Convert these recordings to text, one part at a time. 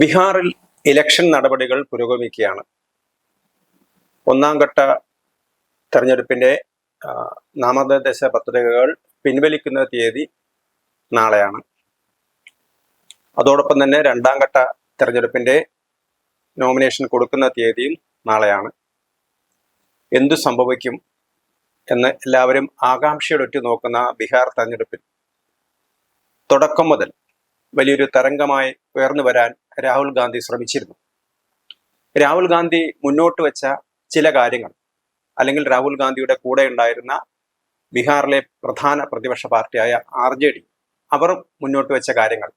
ബീഹാറിൽ ഇലക്ഷൻ നടപടികൾ പുരോഗമിക്കുകയാണ്. ഒന്നാം ഘട്ട തെരഞ്ഞെടുപ്പിന്റെ ആ, നാമനിർദ്ദേശ പത്രികകൾ പിൻവലിക്കുന്ന തീയതി നാളെയാണ്. അതോടൊപ്പം തന്നെ രണ്ടാം ഘട്ട തെരഞ്ഞെടുപ്പിന്റെ നോമിനേഷൻ കൊടുക്കുന്ന തീയതിയും നാളെയാണ്. എന്തു സംഭവിക്കും എന്ന് എല്ലാവരും ആകാംക്ഷയോടൊറ്റ നോക്കുന്ന ബീഹാർ തെരഞ്ഞെടുപ്പിൽ. തുടക്കം മുതൽ വലിയൊരു തരംഗമായി ഉയർന്നു വരാൻ രാഹുൽ ഗാന്ധി ശ്രമിച്ചിരുന്നു. രാഹുൽ ഗാന്ധി മുന്നോട്ട് വെച്ച ചില കാര്യങ്ങൾ അല്ലെങ്കിൽ രാഹുൽ ഗാന്ധിയുടെ കൂടെ ഉണ്ടായിരുന്ന ബീഹാറിലെ പ്രധാന പ്രതിപക്ഷ പാർട്ടിയായ ആർ ജെ ഡി അവർ മുന്നോട്ട് വെച്ച കാര്യങ്ങൾ.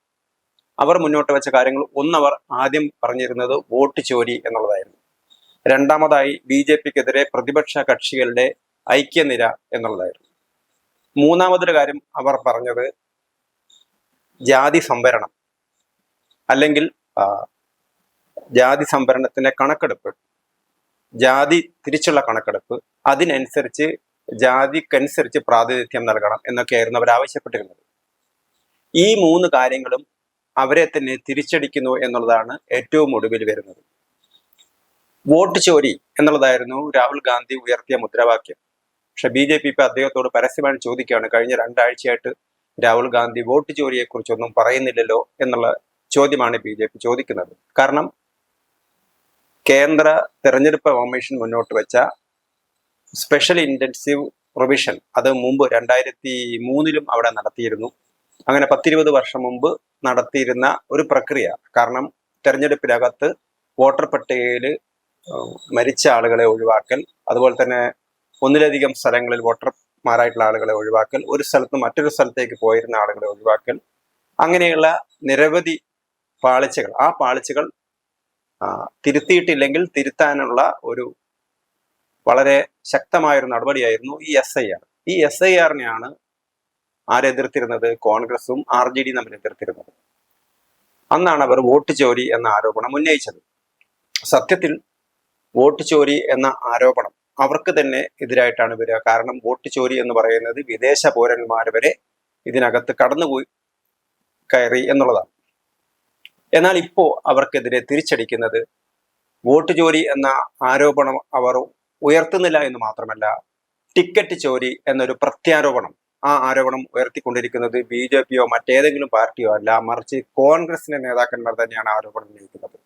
അവർ മുന്നോട്ട് വെച്ച കാര്യങ്ങൾ ഒന്നവർ ആദ്യം പറഞ്ഞിരുന്നത് വോട്ട് ചോരി എന്നുള്ളതായിരുന്നു. രണ്ടാമതായി ബി ജെ പിക്കെതിരെ പ്രതിപക്ഷ കക്ഷികളുടെ ഐക്യനിര എന്നുള്ളതായിരുന്നു. മൂന്നാമതൊരു കാര്യം അവർ പറഞ്ഞത് ജാതി സംവരണം അല്ലെങ്കിൽ ജാതി സംവരണത്തിന്റെ കണക്കെടുപ്പ് ജാതി തിരിച്ചുള്ള കണക്കെടുപ്പ് അതിനനുസരിച്ച് ജാതിക്കനുസരിച്ച് പ്രാതിനിധ്യം നൽകണം എന്നൊക്കെയായിരുന്നു അവർ ആവശ്യപ്പെട്ടിരുന്നത്. ഈ മൂന്ന് കാര്യങ്ങളും അവരെ തന്നെ തിരിച്ചടിക്കുന്നു എന്നുള്ളതാണ് ഏറ്റവും ഒടുവിൽ വരുന്നത്. വോട്ട് ചോരി എന്നുള്ളതായിരുന്നു രാഹുൽ ഗാന്ധി ഉയർത്തിയ മുദ്രാവാക്യം. പക്ഷെ ബി ജെ പി ഇപ്പൊ അദ്ദേഹത്തോട് പരസ്യമായി ചോദിക്കുകയാണ് കഴിഞ്ഞ രണ്ടാഴ്ചയായിട്ട് രാഹുൽ ഗാന്ധി വോട്ട് ചോരിയെ കുറിച്ചൊന്നും പറയുന്നില്ലല്ലോ എന്നുള്ള ചോദ്യമാണ് ബി ജെ പി ചോദിക്കുന്നത്. കാരണം കേന്ദ്ര തെരഞ്ഞെടുപ്പ് കമ്മീഷൻ മുന്നോട്ട് വെച്ച സ്പെഷ്യൽ ഇന്റൻസീവ് പ്രൊവിഷൻ അത് മുമ്പ് രണ്ടായിരത്തി മൂന്നിലും അവിടെ നടത്തിയിരുന്നു. അങ്ങനെ പത്തിരുപത് വർഷം മുമ്പ് നടത്തിയിരുന്ന ഒരു പ്രക്രിയ. കാരണം തെരഞ്ഞെടുപ്പിനകത്ത് വോട്ടർ പട്ടികയിൽ മരിച്ച ആളുകളെ ഒഴിവാക്കൽ അതുപോലെ തന്നെ ഒന്നിലധികം സ്ഥലങ്ങളിൽ വോട്ടർമാരായിട്ടുള്ള ആളുകളെ ഒഴിവാക്കൽ ഒരു സ്ഥലത്ത് മറ്റൊരു സ്ഥലത്തേക്ക് പോയിരുന്ന ആളുകളെ ഒഴിവാക്കൽ അങ്ങനെയുള്ള നിരവധി പാളിച്ചകൾ. ആ പാളിച്ചകൾ തിരുത്തിയിട്ടില്ലെങ്കിൽ തിരുത്താനുള്ള ഒരു വളരെ ശക്തമായൊരു നടപടിയായിരുന്നു ഈ എസ് ഐ ആർ ഈ എസ് ഐ ആറിനെയാണ് ആരെതിർത്തിരുന്നത് കോൺഗ്രസും ആർ ജെ ഡിയും തമ്മിൽ എതിർത്തിരുന്നത്. അന്നാണ് അവർ വോട്ട് ചോരി എന്ന ആരോപണം ഉന്നയിച്ചത്. സത്യത്തിൽ വോട്ട് ചോരി എന്ന ആരോപണം അവർക്ക് തന്നെ എതിരായിട്ടാണ് വരിക. കാരണം വോട്ട് ചോരി എന്ന് പറയുന്നത് വിദേശ പൗരന്മാർ വരെ ഇതിനകത്ത് കടന്നുപോയി കയറി എന്നുള്ളതാണ്. എന്നാൽ ഇപ്പോൾ അവർക്കെതിരെ തിരിച്ചടിക്കുന്നത് വോട്ട് ചോരി എന്ന ആരോപണം അവർ ഉയർത്തുന്നില്ല എന്ന് മാത്രമല്ല ടിക്കറ്റ് ചോരി എന്നൊരു പ്രത്യാരോപണം ആ ആരോപണം ഉയർത്തിക്കൊണ്ടിരിക്കുന്നത് ബി ജെ പിയോ മറ്റേതെങ്കിലും പാർട്ടിയോ അല്ല മറിച്ച് കോൺഗ്രസിന്റെ നേതാക്കന്മാർ തന്നെയാണ് ആരോപണം ഉന്നയിക്കുന്നത്.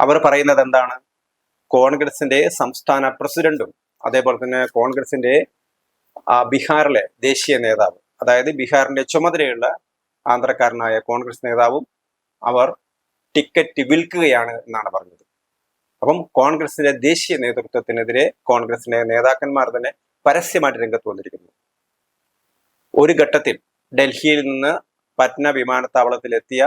അവർ പറയുന്നത് എന്താണ്? കോൺഗ്രസിന്റെ സംസ്ഥാന പ്രസിഡന്റും അതേപോലെ തന്നെ കോൺഗ്രസിന്റെ ബീഹാറിലെ ദേശീയ നേതാവ് അതായത് ബീഹാറിന്റെ ചുമതലയുള്ള ആന്ധ്രക്കാരനായ കോൺഗ്രസ് നേതാവും അവർ ടിക്കറ്റ് വിൽക്കുകയാണ് എന്നാണ് പറഞ്ഞത്. അപ്പം കോൺഗ്രസിന്റെ ദേശീയ നേതൃത്വത്തിനെതിരെ കോൺഗ്രസിന്റെ നേതാക്കന്മാർ തന്നെ പരസ്യമായിട്ട് രംഗത്ത് വന്നിരിക്കുന്നു. ഒരു ഘട്ടത്തിൽ ഡൽഹിയിൽ നിന്ന് പറ്റ്ന വിമാനത്താവളത്തിലെത്തിയ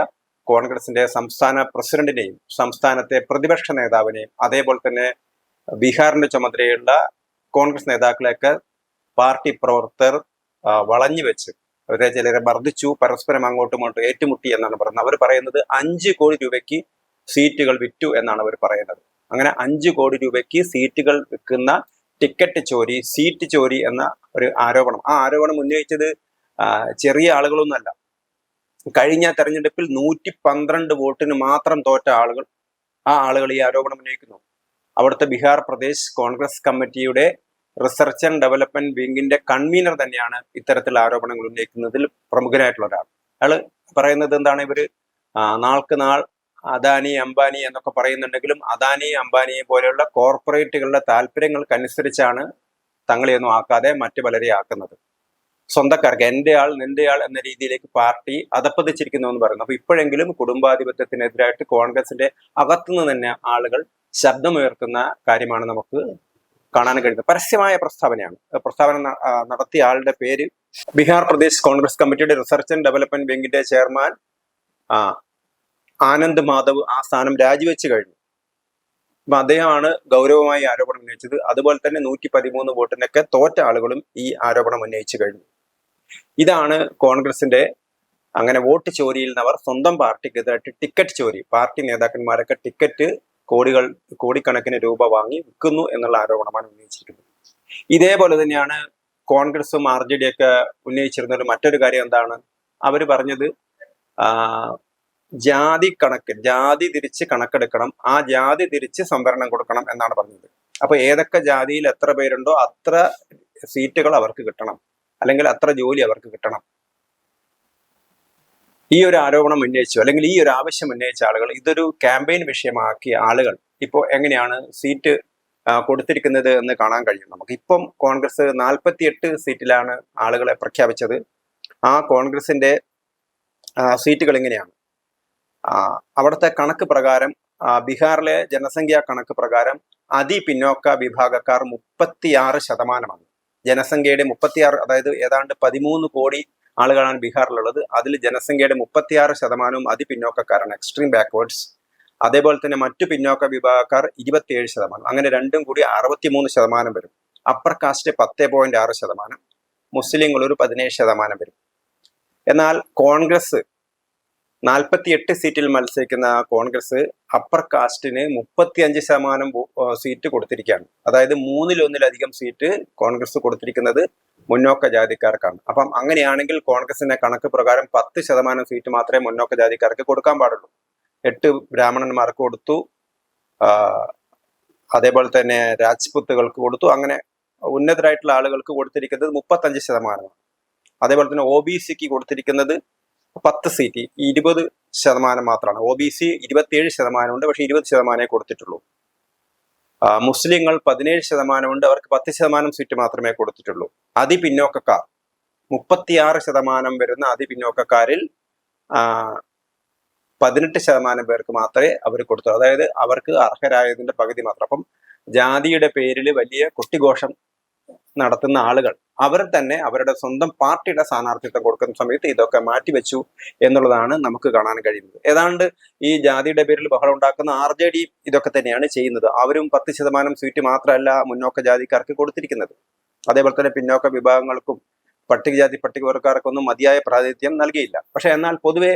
കോൺഗ്രസിന്റെ സംസ്ഥാന പ്രസിഡന്റിനെയും സംസ്ഥാനത്തെ പ്രതിപക്ഷ നേതാവിനെയും അതേപോലെ തന്നെ ബീഹാറിന്റെ ചുമതലയുള്ള കോൺഗ്രസ് നേതാക്കളെയൊക്കെ പാർട്ടി പ്രവർത്തകർ വളഞ്ഞു വെച്ച് അവരെ ചിലരെ മർദ്ദിച്ചു പരസ്പരം അങ്ങോട്ടും ഇങ്ങോട്ടും ഏറ്റുമുട്ടി എന്നാണ് പറയുന്നത്. അവർ പറയുന്നത് അഞ്ച് കോടി രൂപയ്ക്ക് സീറ്റുകൾ വിറ്റു എന്നാണ് അവർ പറയുന്നത്. അങ്ങനെ അഞ്ച് കോടി രൂപയ്ക്ക് സീറ്റുകൾ വിൽക്കുന്ന ടിക്കറ്റ് ചോരി സീറ്റ് ചോരി എന്ന ഒരു ആരോപണം. ആ ആരോപണം ഉന്നയിച്ചത് ചെറിയ ആളുകളൊന്നുമല്ല. കഴിഞ്ഞ തെരഞ്ഞെടുപ്പിൽ നൂറ്റി പന്ത്രണ്ട് വോട്ടിന് മാത്രം തോറ്റ ആളുകൾ ആ ആളുകൾ ഈ ആരോപണം ഉന്നയിക്കുന്നു. അവിടുത്തെ ബീഹാർ പ്രദേശ് കോൺഗ്രസ് കമ്മിറ്റിയുടെ റിസർച്ച് ആൻഡ് ഡെവലപ്മെന്റ് വിങ്ങിന്റെ കൺവീനർ തന്നെയാണ് ഇത്തരത്തിലുള്ള ആരോപണങ്ങൾ ഉന്നയിക്കുന്നതിൽ പ്രമുഖനായിട്ടുള്ള ഒരാൾ. അയാൾ പറയുന്നത് എന്താണ് ഇവർ? നാൾക്ക് നാൾ അദാനി അംബാനി എന്നൊക്കെ പറയുന്നുണ്ടെങ്കിലും അദാനി അംബാനിയെ പോലെയുള്ള കോർപ്പറേറ്റുകളുടെ താല്പര്യങ്ങൾക്കനുസരിച്ചാണ് തങ്ങളെയൊന്നും ആക്കാതെ മറ്റു പലരെ ആക്കുന്നത്. സ്വന്തക്കാർക്ക് എന്റെ ആൾ നിന്റെ ആൾ എന്ന രീതിയിലേക്ക് പാർട്ടി അതപ്പതിച്ചിരിക്കുന്നു എന്ന് പറയുന്നു. അപ്പൊ ഇപ്പോഴെങ്കിലും കുടുംബാധിപത്യത്തിനെതിരായിട്ട് കോൺഗ്രസിന്റെ അകത്തുനിന്ന് തന്നെ ആളുകൾ ശബ്ദമുയർത്തുന്ന കാര്യമാണ് നമുക്ക് കാണാൻ കഴിയുന്നത്. പരസ്യമായ പ്രസ്താവനയാണ്. പ്രസ്താവന നടത്തിയ ആളുടെ പേര് ബീഹാർ പ്രദേശ് കോൺഗ്രസ് കമ്മിറ്റിയുടെ റിസർച്ച് ആൻഡ് ഡെവലപ്മെന്റ് വിങ്ങിന്റെ ചെയർമാൻ ആനന്ദ് മാധവ് ആ സ്ഥാനം രാജിവെച്ച് കഴിഞ്ഞു. അദ്ദേഹമാണ് ഗൗരവമായി ആരോപണം ഉന്നയിച്ചത്. അതുപോലെ തന്നെ നൂറ്റി പതിമൂന്ന് വോട്ടിനൊക്കെ തോറ്റ ആളുകളും ഈ ആരോപണം ഉന്നയിച്ചു കഴിഞ്ഞു. ഇതാണ് കോൺഗ്രസിന്റെ അങ്ങനെ വോട്ട് ചോരിയിൽ നിന്ന് അവർ സ്വന്തം പാർട്ടിക്കെതിരായിട്ട് ടിക്കറ്റ് ചോരി. പാർട്ടി നേതാക്കന്മാരൊക്കെ ടിക്കറ്റ് കോടികൾ കോടിക്കണക്കിന് രൂപ വാങ്ങി വിൽക്കുന്നു എന്നുള്ള ആരോപണമാണ് ഉന്നയിച്ചിരിക്കുന്നത്. ഇതേപോലെ തന്നെയാണ് കോൺഗ്രസും ആർ ജെ ഡി ഒക്കെ ഉന്നയിച്ചിരുന്ന ഒരു മറ്റൊരു കാര്യം എന്താണ്? അവർ പറഞ്ഞത് ജാതി കണക്ക് ജാതി തിരിച്ച് കണക്കെടുക്കണം ആ ജാതി തിരിച്ച് സംവരണം കൊടുക്കണം എന്നാണ് പറഞ്ഞത്. അപ്പൊ ഏതൊക്കെ ജാതിയിൽ എത്ര പേരുണ്ടോ അത്ര സീറ്റുകൾ അവർക്ക് കിട്ടണം. അല്ലെങ്കിൽ അത്ര ജോലി അവർക്ക് കിട്ടണം. ഈ ഒരു ആരോപണം ഉന്നയിച്ചു അല്ലെങ്കിൽ ഈ ഒരു ആവശ്യം ഉന്നയിച്ച ആളുകൾ ഇതൊരു ക്യാമ്പയിൻ വിഷയമാക്കിയ ആളുകൾ ഇപ്പോൾ എങ്ങനെയാണ് സീറ്റ് കൊടുത്തിരിക്കുന്നത് എന്ന് കാണാൻ കഴിയും നമുക്ക്. ഇപ്പം കോൺഗ്രസ് നാൽപ്പത്തിയെട്ട് സീറ്റിലാണ് ആളുകളെ പ്രഖ്യാപിച്ചത്. ആ കോൺഗ്രസിന്റെ സീറ്റുകൾ എങ്ങനെയാണ്? അവിടുത്തെ കണക്ക് പ്രകാരം ബീഹാറിലെ ജനസംഖ്യാ കണക്ക് പ്രകാരം അതിപിന്നോക്ക വിഭാഗക്കാർ മുപ്പത്തിയാറ് ശതമാനമാണ്. ജനസംഖ്യയുടെ മുപ്പത്തിയാറ് അതായത് ഏതാണ്ട് പതിമൂന്ന് കോടി ആളുകളാണ് ബീഹാറിലുള്ളത്. അതിൽ ജനസംഖ്യയുടെ മുപ്പത്തിയാറ് ശതമാനവും അതിപിന്നോക്കക്കാരാണ്. എക്സ്ട്രീം ബാക്ക്വേർഡ്സ് അതേപോലെ തന്നെ മറ്റു പിന്നോക്ക വിഭാഗക്കാർ ഇരുപത്തിയേഴ് ശതമാനം. അങ്ങനെ രണ്ടും കൂടി അറുപത്തിമൂന്ന് ശതമാനം വരും. അപ്പർ കാസ്റ്റ് പത്ത് പോയിന്റ് ആറ് ശതമാനം. മുസ്ലിങ്ങൾ ഒരു പതിനേഴ് ശതമാനം വരും. എന്നാൽ കോൺഗ്രസ് നാൽപ്പത്തിയെട്ട് സീറ്റിൽ മത്സരിക്കുന്ന കോൺഗ്രസ് അപ്പർ കാസ്റ്റിന് മുപ്പത്തിയഞ്ച് ശതമാനം സീറ്റ് കൊടുത്തിരിക്കുകയാണ്. അതായത് മൂന്നിലൊന്നിലധികം സീറ്റ് കോൺഗ്രസ് കൊടുത്തിരിക്കുന്നത് മുന്നോക്ക ജാതിക്കാർക്കാണ്. അപ്പം അങ്ങനെയാണെങ്കിൽ കോൺഗ്രസിന്റെ കണക്ക് പ്രകാരം പത്ത് ശതമാനം സീറ്റ് മാത്രമേ മുന്നോക്ക ജാതിക്കാർക്ക് കൊടുക്കാൻ പാടുള്ളൂ. എട്ട് ബ്രാഹ്മണന്മാർക്ക് കൊടുത്തു അതേപോലെ തന്നെ രാജ്പുത്തുകൾക്ക് കൊടുത്തു. അങ്ങനെ ഉന്നതരായിട്ടുള്ള ആളുകൾക്ക് കൊടുത്തിരിക്കുന്നത് മുപ്പത്തഞ്ച് ശതമാനമാണ്. അതേപോലെ തന്നെ ഒ ബി സിക്ക് കൊടുത്തിരിക്കുന്നത് പത്ത് സീറ്റ് ഇരുപത് ശതമാനം മാത്രമാണ്. ഒ ബി സി ഇരുപത്തിയേഴ് ശതമാനമുണ്ട് പക്ഷെ ഇരുപത് ശതമാനമേ കൊടുത്തിട്ടുള്ളൂ. മുസ്ലിങ്ങൾ പതിനേഴ് ശതമാനമുണ്ട് അവർക്ക് പത്ത് ശതമാനം സീറ്റ് മാത്രമേ കൊടുത്തിട്ടുള്ളൂ. അതിപിന്നോക്കക്കാർ. മുപ്പത്തിയാറ് ശതമാനം വരുന്ന അതിപിന്നോക്കക്കാരിൽ പിന്നോക്കക്കാരിൽ പതിനെട്ട് ശതമാനം പേർക്ക് മാത്രമേ അവർ കൊടുത്തു. അതായത് അവർക്ക് അർഹരായതിന്റെ പകുതി മാത്രം. അപ്പം ജാതിയുടെ പേരിൽ വലിയ കുട്ടിഘോഷം നടത്തുന്ന ആളുകൾ അവർ തന്നെ അവരുടെ സ്വന്തം പാർട്ടിയുടെ സ്ഥാനാർത്ഥിത്വം കൊടുക്കുന്ന സമയത്ത് ഇതൊക്കെ മാറ്റിവെച്ചു എന്നുള്ളതാണ് നമുക്ക് കാണാൻ കഴിയുന്നത്. ഏതാണ്ട് ഈ ജാതിയുടെ പേരിൽ ബഹളം ഉണ്ടാക്കുന്ന ആർ ജെ ഡി ഇതൊക്കെ തന്നെയാണ് ചെയ്യുന്നത്. അവരും പത്ത് ശതമാനം സീറ്റ് മാത്രമല്ല മുന്നോക്ക ജാതിക്കാർക്ക് കൊടുത്തിരിക്കുന്നത്. അതേപോലെ തന്നെ പിന്നോക്ക വിഭാഗങ്ങൾക്കും പട്ടികജാതി പട്ടികവർഗക്കാർക്കൊന്നും മതിയായ പ്രാതിനിധ്യം നൽകിയില്ല. പക്ഷെ എന്നാൽ പൊതുവെ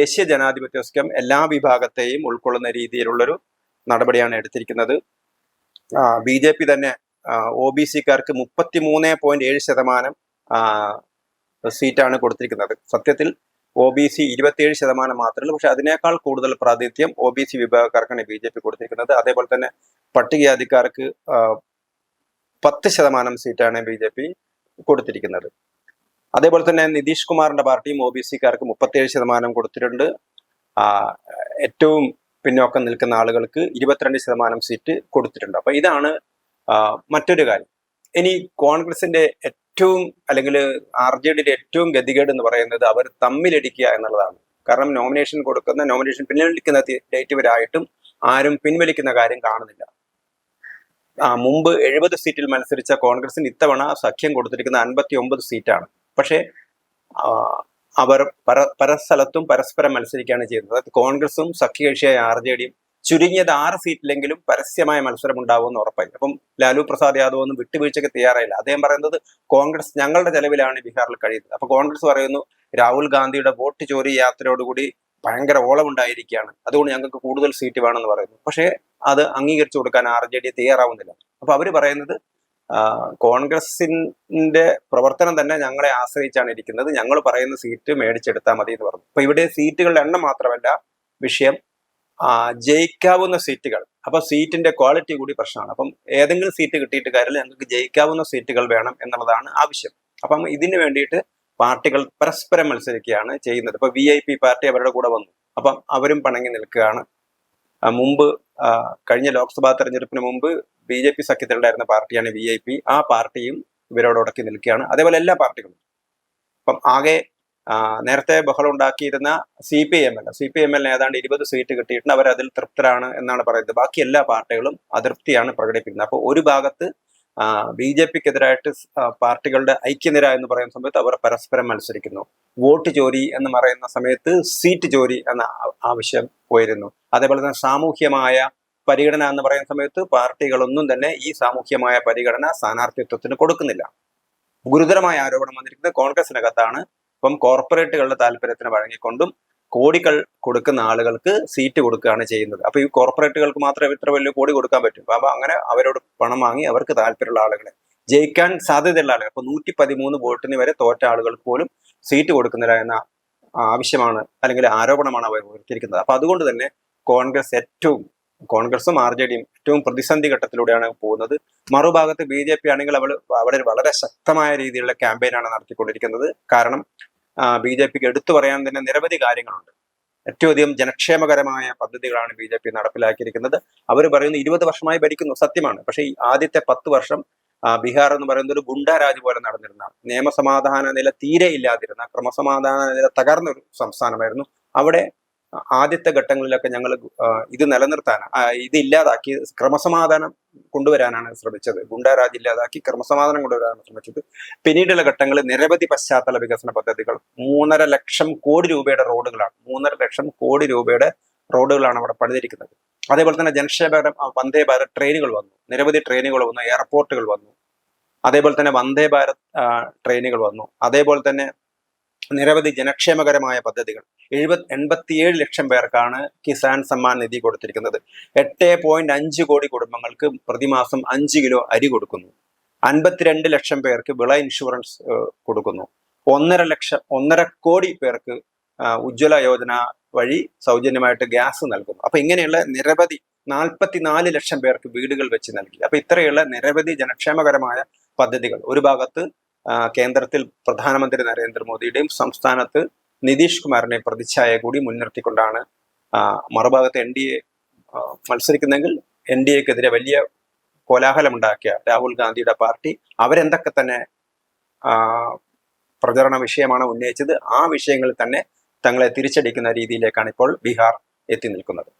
ദേശീയ ജനാധിപത്യ സഖ്യം എല്ലാ വിഭാഗത്തെയും ഉൾക്കൊള്ളുന്ന രീതിയിലുള്ളൊരു നടപടിയാണ് എടുത്തിരിക്കുന്നത്. ബി ജെ പി തന്നെ ഒ ബി സിക്കാർക്ക് മുപ്പത്തി മൂന്ന് പോയിന്റ് ഏഴ് ശതമാനം സീറ്റാണ് കൊടുത്തിരിക്കുന്നത്. സത്യത്തിൽ ഒ ബി സി ഇരുപത്തിയേഴ് ശതമാനം മാത്രമേ ഉള്ളൂ. പക്ഷെ അതിനേക്കാൾ കൂടുതൽ പ്രാതിനിധ്യം ഒ ബി സി വിഭാഗക്കാർക്കാണ് ബി ജെ പി കൊടുത്തിരിക്കുന്നത്. അതേപോലെ തന്നെ പട്ടികജാതിക്കാർക്ക് പത്ത് ശതമാനം സീറ്റാണ് ബി ജെ പി കൊടുത്തിരിക്കുന്നത്. അതേപോലെ തന്നെ നിതീഷ് കുമാറിന്റെ പാർട്ടിയും ഒ ബി സിക്കാർക്ക് മുപ്പത്തിയേഴ് ശതമാനം കൊടുത്തിട്ടുണ്ട്. ഏറ്റവും പിന്നോക്കം നിൽക്കുന്ന ആളുകൾക്ക് ഇരുപത്തിരണ്ട് ശതമാനം സീറ്റ് കൊടുത്തിട്ടുണ്ട്. അപ്പൊ ഇതാണ് മറ്റൊരു കാര്യം. ഇനി കോൺഗ്രസിന്റെ ഏറ്റവും അല്ലെങ്കിൽ ആർ ജെ ഡിയുടെ ഏറ്റവും ഗതികേട് എന്ന് പറയുന്നത് അവർ തമ്മിലടിക്കുക എന്നുള്ളതാണ്. കാരണം നോമിനേഷൻ കൊടുക്കുന്ന നോമിനേഷൻ പിൻവലിക്കുന്ന ഡേറ്റ് വരായിട്ടും ആരും പിൻവലിക്കുന്ന കാര്യം കാണുന്നില്ല. ആ, മുമ്പ് എഴുപത് സീറ്റിൽ മത്സരിച്ച കോൺഗ്രസിന് ഇത്തവണ സഖ്യം കൊടുത്തിരിക്കുന്ന അൻപത്തി ഒമ്പത് സീറ്റാണ്. പക്ഷേ അവർ പര പരസ്ഥലത്തും പരസ്പരം മത്സരിക്കുകയാണ് ചെയ്യുന്നത്. കോൺഗ്രസും സഖ്യകക്ഷിയായ ആർ ജെ ഡിയും ചുരുങ്ങിയത് ആറ് സീറ്റിലെങ്കിലും പരസ്യമായ മത്സരം ഉണ്ടാവുമെന്ന് ഉറപ്പായി. അപ്പം ലാലു പ്രസാദ് യാദവ് ഒന്നും വിട്ടുവീഴ്ചയ്ക്ക് തയ്യാറായില്ല. അദ്ദേഹം പറയുന്നത് കോൺഗ്രസ് ഞങ്ങളുടെ ചെലവിലാണ് ബീഹാറിൽ കഴിയുന്നത്. അപ്പൊ കോൺഗ്രസ് പറയുന്നു രാഹുൽ ഗാന്ധിയുടെ വോട്ട് ചോരി യാത്രയോടുകൂടി ഭയങ്കര ഓളമുണ്ടായിരിക്കുകയാണ്. അതുകൊണ്ട് ഞങ്ങൾക്ക് കൂടുതൽ സീറ്റ് വേണമെന്ന് പറയുന്നു. പക്ഷേ അത് അംഗീകരിച്ചു കൊടുക്കാൻ ആർ ജെ ഡി തയ്യാറാവുന്നില്ല. അപ്പൊ അവർ പറയുന്നത് കോൺഗ്രസിന്റെ പ്രവർത്തനം തന്നെ ഞങ്ങളെ ആശ്രയിച്ചാണ് ഇരിക്കുന്നത്. ഞങ്ങൾ പറയുന്ന സീറ്റ് മേടിച്ചെടുത്താൽ മതി എന്ന് പറഞ്ഞു. അപ്പൊ ഇവിടെ സീറ്റുകളുടെ എണ്ണം മാത്രമല്ല വിഷയം. ജയിക്കാവുന്ന സീറ്റുകൾ. അപ്പൊ സീറ്റിന്റെ ക്വാളിറ്റി കൂടി പ്രശ്നമാണ്. അപ്പം ഏതെങ്കിലും സീറ്റ് കിട്ടിയിട്ട് കാര്യമില്ല ഞങ്ങൾക്ക് ജയിക്കാവുന്ന സീറ്റുകൾ വേണം എന്നുള്ളതാണ് ആവശ്യം. അപ്പം ഇതിന് വേണ്ടിയിട്ട് പാർട്ടികൾ പരസ്പരം മത്സരിക്കുകയാണ് ചെയ്യുന്നത്. ഇപ്പൊ വി ഐ പി പാർട്ടി അവരുടെ കൂടെ വന്നു. അപ്പം അവരും പണങ്ങി നിൽക്കുകയാണ്. മുമ്പ് കഴിഞ്ഞ ലോക്സഭാ തെരഞ്ഞെടുപ്പിന് മുമ്പ് ബി ജെ പി സഖ്യത്തിലുണ്ടായിരുന്ന പാർട്ടിയാണ് വി ഐ പി ആ പാർട്ടിയും ഇവരോട് ഉടക്കി നിൽക്കുകയാണ്. അതേപോലെ എല്ലാ പാർട്ടികളും. അപ്പം ആകെ നേരത്തെ ബഹളം ഉണ്ടാക്കിയിരുന്ന C P M L C P M എല്ലിന് ഏതാണ്ട് ഇരുപത് സീറ്റ് കിട്ടിയിട്ടുണ്ട്. അവർ അതിൽ തൃപ്തരാണ് എന്നാണ് പറയുന്നത്. ബാക്കി എല്ലാ പാർട്ടികളും അതൃപ്തിയാണ് പ്രകടിപ്പിക്കുന്നത്. അപ്പോൾ ഒരു ഭാഗത്ത് ബി ജെ പിക്കെതിരായിട്ട് പാർട്ടികളുടെ ഐക്യനിര എന്ന് പറയുന്ന സമയത്ത് അവർ പരസ്പരം മത്സരിക്കുന്നു. വോട്ട് ചോരി എന്ന് പറയുന്ന സമയത്ത് സീറ്റ് ചോരി എന്ന ആവശ്യം ഉയരുന്നു. അതേപോലെ തന്നെ സാമൂഹ്യമായ പരിഗണന എന്ന് പറയുന്ന സമയത്ത് പാർട്ടികളൊന്നും തന്നെ ഈ സാമൂഹ്യമായ പരിഗണന സ്ഥാനാർത്ഥിത്വത്തിന് കൊടുക്കുന്നില്ല. ഗുരുതരമായ ആരോപണം വന്നിരിക്കുന്നത് കോൺഗ്രസിനകത്താണ്. ഇപ്പം കോർപ്പറേറ്റുകളുടെ താല്പര്യത്തിന് വഴങ്ങിക്കൊണ്ടും കോടികൾ കൊടുക്കുന്ന ആളുകൾക്ക് സീറ്റ് കൊടുക്കുകയാണ് ചെയ്യുന്നത്. അപ്പൊ ഈ കോർപ്പറേറ്റുകൾക്ക് മാത്രമേ ഇത്ര വലിയ കോടി കൊടുക്കാൻ പറ്റും. അപ്പൊ അങ്ങനെ അവരോട് പണം വാങ്ങി അവർക്ക് താല്പര്യമുള്ള ആളുകളെ ജയിക്കാൻ സാധ്യതയുള്ള ആളുകൾ അപ്പോൾ നൂറ്റി പതിമൂന്ന് വോട്ടിന് വരെ തോറ്റ ആളുകൾക്ക് പോലും സീറ്റ് കൊടുക്കുന്നില്ല എന്ന ആവശ്യമാണ് അല്ലെങ്കിൽ ആരോപണമാണ് അവർ ഉയർത്തിയിരിക്കുന്നത്. അപ്പൊ അതുകൊണ്ട് തന്നെ കോൺഗ്രസ് ഏറ്റവും കോൺഗ്രസും ആർ ജെ ഡിയും ഏറ്റവും പ്രതിസന്ധി ഘട്ടത്തിലൂടെയാണ് പോകുന്നത്. മറുഭാഗത്ത് ബി ജെ പി ആണെങ്കിൽ അവൾ അവിടെ വളരെ ശക്തമായ രീതിയിലുള്ള ക്യാമ്പയിനാണ് നടത്തിക്കൊണ്ടിരിക്കുന്നത്. കാരണം ബി ജെ പിക്ക് എടുത്തു പറയാൻ തന്നെ നിരവധി കാര്യങ്ങളുണ്ട്. ഏറ്റവും അധികം ജനക്ഷേമകരമായ പദ്ധതികളാണ് ബി ജെ പി നടപ്പിലാക്കിയിരിക്കുന്നത്. അവർ പറയുന്നത് ഇരുപത് വർഷമായി ഭരിക്കുന്നു സത്യമാണ്. പക്ഷേ ഈ ആദ്യത്തെ പത്ത് വർഷം ബീഹാർ എന്ന് പറയുന്നത് ഒരു ഗുണ്ടാരാജ് പോലെ നടന്നിരുന്ന നിയമസമാധാന നില തീരെ ഇല്ലാതിരുന്ന ക്രമസമാധാന നില തകർന്ന ഒരു സംസ്ഥാനമായിരുന്നു. അവിടെ ആദ്യത്തെ ഘട്ടങ്ങളിലൊക്കെ ഞങ്ങൾ ഇത് നിലനിർത്താൻ ഇത് ഇല്ലാതാക്കി ക്രമസമാധാനം കൊണ്ടുവരാനാണ് ശ്രമിച്ചത്. ഗുണ്ടാരാജ് ഇല്ലാതാക്കി ക്രമസമാധാനം കൊണ്ടുവരാനാണ് ശ്രമിച്ചത്. പിന്നീടുള്ള ഘട്ടങ്ങളിൽ നിരവധി പശ്ചാത്തല വികസന പദ്ധതികൾ മൂന്നര ലക്ഷം കോടി രൂപയുടെ റോഡുകളാണ് മൂന്നര ലക്ഷം കോടി രൂപയുടെ റോഡുകളാണ് അവിടെ പണിതിരിക്കുന്നത്. അതേപോലെ തന്നെ ജനക്ഷേപകരം വന്ദേ ഭാരത് ട്രെയിനുകൾ വന്നു. നിരവധി ട്രെയിനുകൾ വന്നു എയർപോർട്ടുകൾ വന്നു. അതേപോലെ തന്നെ വന്ദേ ഭാരത് ട്രെയിനുകൾ വന്നു. അതേപോലെ തന്നെ നിരവധി ജനക്ഷേമകരമായ പദ്ധതികൾ. എഴുപത് എൺപത്തിയേഴ് ലക്ഷം പേർക്കാണ് കിസാൻ സമ്മാൻ നിധി കൊടുത്തിരിക്കുന്നത്. എട്ട് പോയിന്റ് അഞ്ച് കോടി കുടുംബങ്ങൾക്ക് പ്രതിമാസം അഞ്ച് കിലോ അരി കൊടുക്കുന്നു. അൻപത്തിരണ്ട് ലക്ഷം പേർക്ക് വിള ഇൻഷുറൻസ് കൊടുക്കുന്നു. ഒന്നര ലക്ഷം ഒന്നര കോടി പേർക്ക് ഉജ്ജ്വല യോജന വഴി സൗജന്യമായിട്ട് ഗ്യാസ് നൽകുന്നു. അപ്പൊ ഇങ്ങനെയുള്ള നിരവധി നാൽപ്പത്തിനാല് ലക്ഷം പേർക്ക് വീടുകൾ വെച്ച് നൽകി. അപ്പൊ ഇത്രയുള്ള നിരവധി ജനക്ഷേമകരമായ പദ്ധതികൾ. ഒരു ഭാഗത്ത് കേന്ദ്രത്തിൽ പ്രധാനമന്ത്രി നരേന്ദ്രമോദിയുടെയും സംസ്ഥാനത്ത് നിതീഷ് കുമാറിനെയും പ്രതിച്ഛായ കൂടി മുൻനിർത്തിക്കൊണ്ടാണ് മറുഭാഗത്ത് എൻ ഡി എ മത്സരിക്കുന്നെങ്കിൽ എൻ ഡി എക്കെതിരെ വലിയ കോലാഹലമുണ്ടാക്കിയ രാഹുൽ ഗാന്ധിയുടെ പാർട്ടി അവരെന്തൊക്കെ തന്നെ പ്രചരണ വിഷയമാണ് ഉന്നയിച്ചത് ആ വിഷയങ്ങളിൽ തന്നെ തങ്ങളെ തിരിച്ചടിക്കുന്ന രീതിയിലേക്കാണ് ഇപ്പോൾ ബീഹാർ എത്തി നിൽക്കുന്നത്.